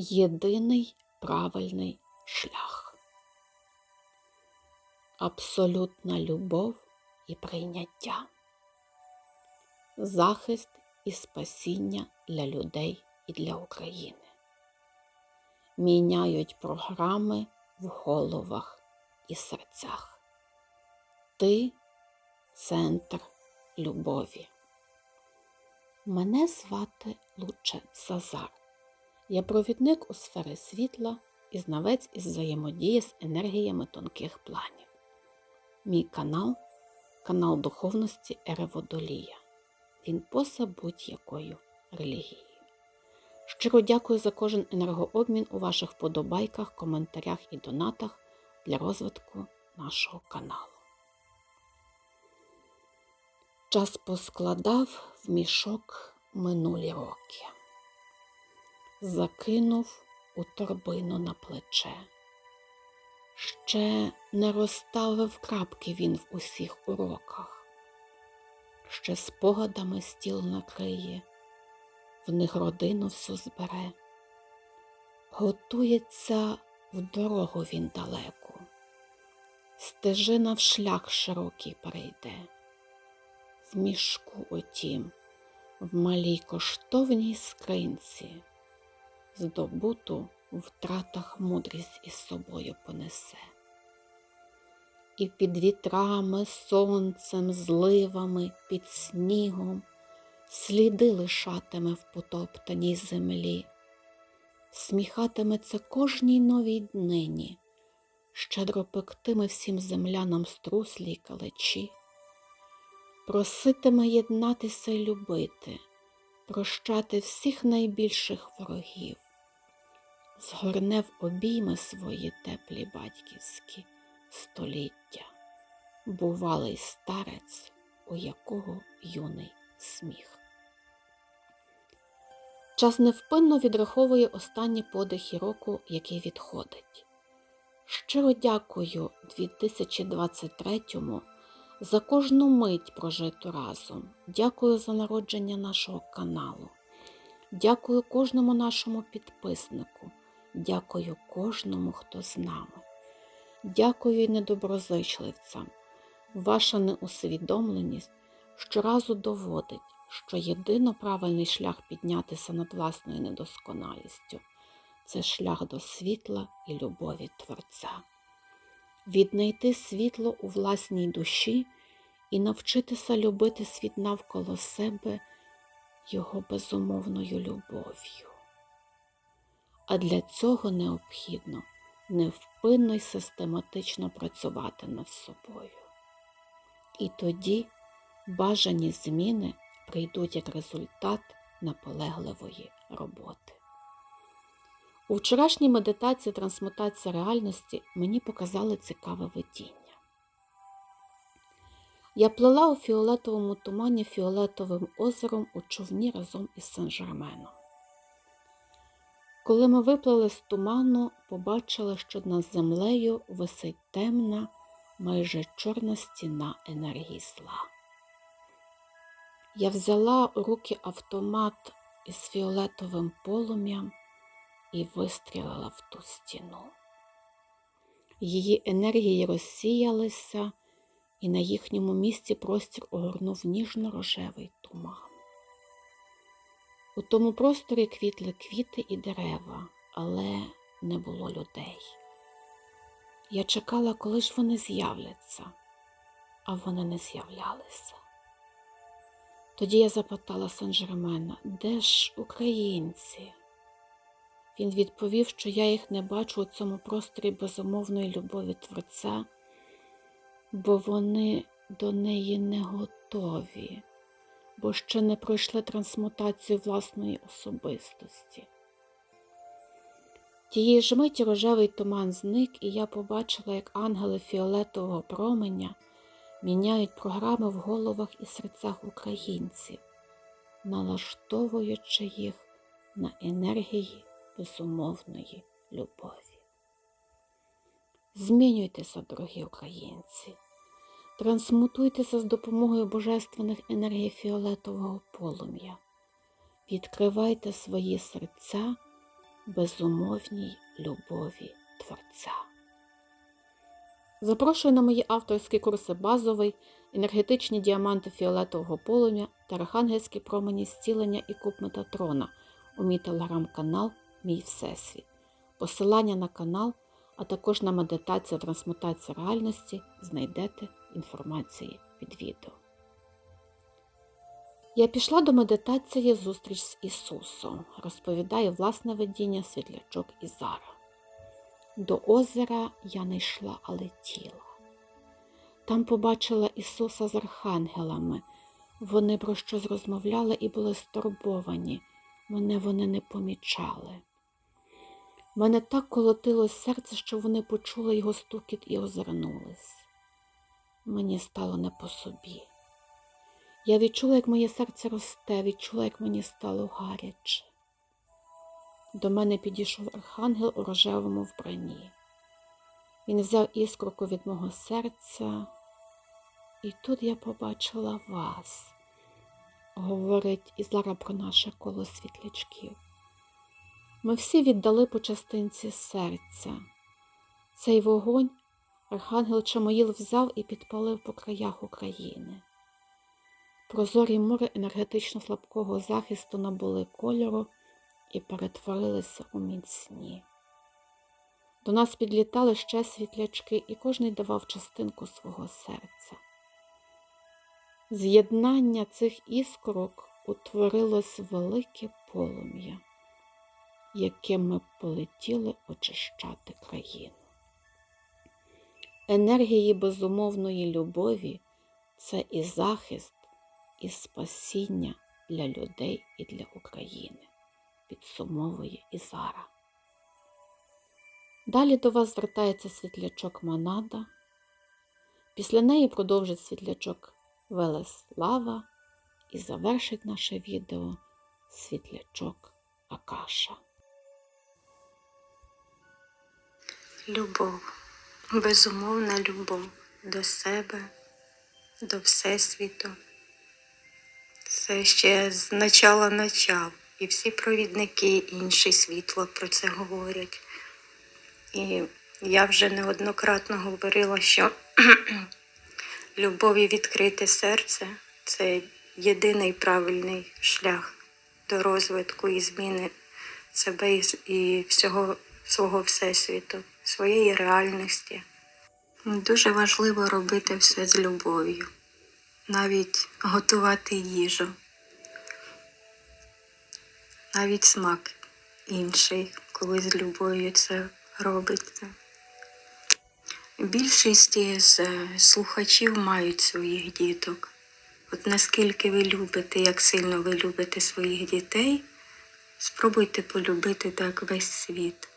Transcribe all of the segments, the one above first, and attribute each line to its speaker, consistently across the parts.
Speaker 1: єдиний правильний шлях. Абсолютна любов і прийняття, захист і спасіння для людей і для України. Міняють програми в головах і серцях. Ти центр любові. Мене звати Луче Сазар. Я провідник у сфері світла і знавець із взаємодії з енергіями тонких планів. Мій канал канал духовності Ери Водолія. Він поза будь-якою релігією. Щиро дякую за кожен енергообмін у ваших вподобайках, коментарях і донатах для розвитку нашого каналу. Час поскладав в мішок минулі роки, закинув у торбину на плече. Ще не розставив крапки він в усіх уроках, ще спогадами стіл накриє, в них родину всю збере, готується в дорогу він далеку, стежина в шлях широкий перейде, в мішку отім, в малій коштовній скринці, здобуту у втратах мудрість із собою понесе. І під вітрами, сонцем, зливами, під снігом сліди лишатиме в потоптаній землі, сміхатиметься кожній новій днині, щедро пектиме всім землянам струслі й калечі, проситиме єднатися й любити, прощати всіх найбільших ворогів згорне в обійми свої теплі батьківські століття, бувалий старець, у якого юний сміх. Час невпинно відраховує останні подихи року, який відходить. Щиро дякую 2023-му за кожну мить прожиту разом. Дякую за народження нашого каналу. Дякую кожному нашому підписнику. Дякую кожному, хто з нами. Дякую і недоброзичливцям. Ваша неусвідомленість щоразу доводить, що єдино правильний шлях піднятися над власною недосконалістю це шлях до світла і любові Творця. Віднайти світло у власній душі і навчитися любити світ навколо себе його безумовною любов'ю. А для цього необхідно невпинно й систематично працювати над собою. І тоді бажані зміни прийдуть як результат наполегливої роботи. У вчорашній медитації трансмутація реальності мені показали цікаве видіння. Я плела у фіолетовому тумані фіолетовим озером у човні разом із Сен-Жерменом. Коли ми виплили з туману, побачили, що над землею висить темна, майже чорна стіна енергії зла. Я взяла у руки автомат із фіолетовим полум'ям і вистрілила в ту стіну. Її енергії розсіялися, і на їхньому місці простір огорнув ніжно-рожевий туман. У тому просторі квітли квіти і дерева, але не було людей. Я чекала, коли ж вони з'являться, а вони не з'являлися. Тоді я запитала Сен-Жермена, де ж українці? Він відповів, що я їх не бачу у цьому просторі безумовної любові Творця, бо вони до неї не готові бо ще не пройшли трансмутацію власної особистості. Тієї ж миті рожевий туман зник, і я побачила, як ангели фіолетового променя міняють програми в головах і серцях українців, налаштовуючи їх на енергії безумовної любові. Змінюйтеся, дорогі українці. Трансмутуйтеся з допомогою божественних енергій фіолетового полум'я. Відкривайте свої серця безумовній любові Творця. Запрошую на мої авторські курси базовий, енергетичні діаманти фіолетового полум'я та архангельські промені зцілення і куб Метатрона у мій телеграм-канал Мій Всесвіт. Посилання на канал, а також на медитацію трансмутація реальності знайдете інформації під відео. Я пішла до медитації зустріч з Ісусом, розповідає власне видіння світлячок Ізара. До озера я не йшла, а летіла. Там побачила Ісуса з архангелами. Вони про щось розмовляли і були стурбовані. Мене вони не помічали. Мене так колотило серце, що вони почули його стукіт і озирнулись. Мені стало не по собі. Я відчула, як моє серце росте, відчула, як мені стало гаряче. До мене підійшов архангел у рожевому вбранні. Він взяв іскорку від мого серця, і тут я побачила вас, говорить Ізлара про наше коло світлячків. Ми всі віддали по частинці серця. Цей вогонь архангел Чамоїл взяв і підпалив по краях України. Прозорі мури енергетично слабкого захисту набули кольору і перетворилися у міцні. До нас підлітали ще світлячки, і кожний давав частинку свого серця. З'єднання цих іскорок утворилось велике полум'я, яким ми полетіли очищати країну. Енергії безумовної любові це і захист, і спасіння для людей і для України, підсумовує Ізара. Далі до вас звертається світлячок Манада. Після неї продовжить світлячок Велеслава і завершить наше відео світлячок Акаша.
Speaker 2: Любов, безумовна любов до себе, до Всесвіту. Це ще з начала начав. І всі провідники, інші світло про це говорять. І я вже неоднократно говорила, що любові відкрите серце це єдиний правильний шлях до розвитку і зміни себе і всього свого всесвіту, своєї реальності. Дуже важливо робити все з любов'ю, навіть готувати їжу, навіть смак інший, коли з любов'ю це робиться. Більшість із слухачів мають своїх діток. От наскільки ви любите, як сильно ви любите своїх дітей, спробуйте полюбити так весь світ.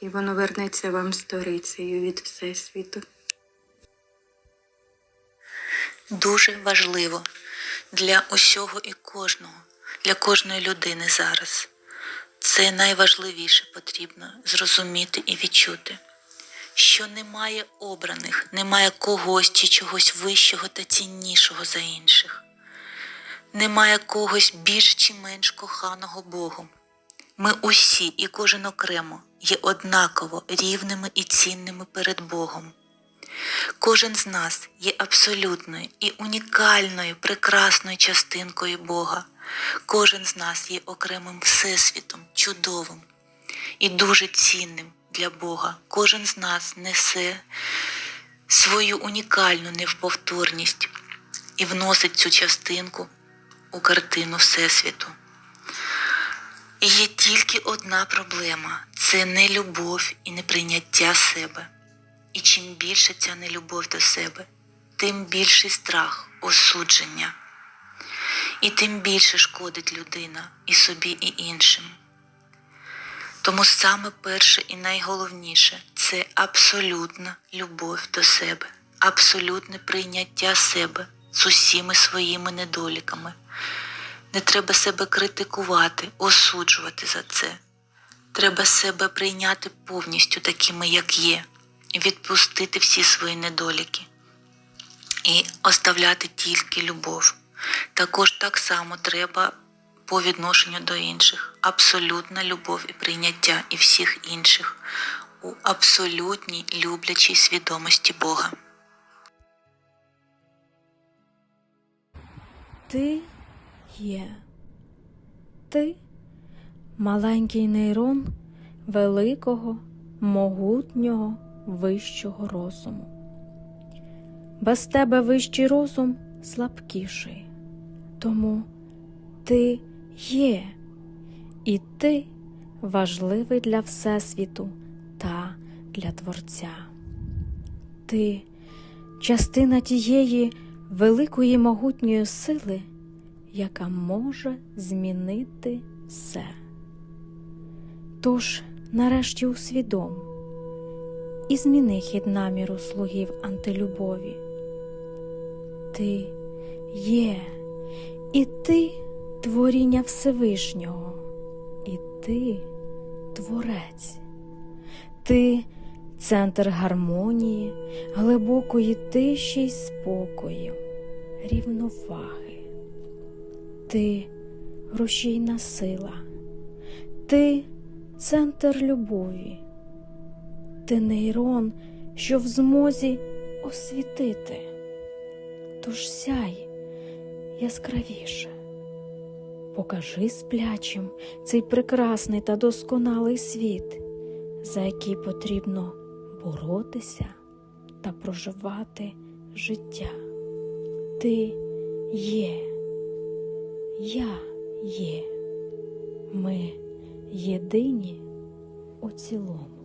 Speaker 2: І воно вернеться вам сторицею від Всесвіту.
Speaker 3: дуже важливо для усього і кожного, для кожної людини зараз. Це найважливіше потрібно зрозуміти і відчути, що немає обраних, немає когось чи чогось вищого та ціннішого за інших, немає когось більш чи менш коханого Богом. Ми усі і кожен окремо є однаково рівними і цінними перед Богом. Кожен з нас є абсолютною і унікальною, прекрасною частинкою Бога. Кожен з нас є окремим всесвітом, чудовим і дуже цінним для Бога. Кожен з нас несе свою унікальну невповторність і вносить цю частинку у картину Всесвіту. Є тільки одна проблема це не любов і не прийняття себе. І чим більше ця нелюбов до себе, тим більший страх, осудження. І тим більше шкодить людина і собі, і іншим. Тому саме перше і найголовніше це абсолютна любов до себе, абсолютне прийняття себе з усіма своїми недоліками. Не треба себе критикувати, осуджувати за це. Треба себе прийняти повністю такими, як є, відпустити всі свої недоліки і оставляти тільки любов. Також так само треба по відношенню до інших, абсолютна любов і прийняття і всіх інших у абсолютній люблячій свідомості Бога.
Speaker 4: Ти є. Ти маленький нейрон великого, могутнього, вищого розуму. Без тебе вищий розум слабкіший. Тому ти є, і ти важливий для Всесвіту та для Творця. Ти частина тієї великої могутньої сили, яка може змінити все. Тож, нарешті, усвідом і зміни хід наміру слугів антилюбові. Ти є, і ти творіння Всевишнього, і ти творець. Ти центр гармонії, глибокої тиші й спокою, рівноваги. Ти рушійна сила, ти центр любові, ти нейрон, що в змозі освітити. Тож сяй яскравіше. Покажи сплячим цей прекрасний та досконалий світ, за який потрібно боротися та проживати життя. Ти є, я є, ми єдині у цілому.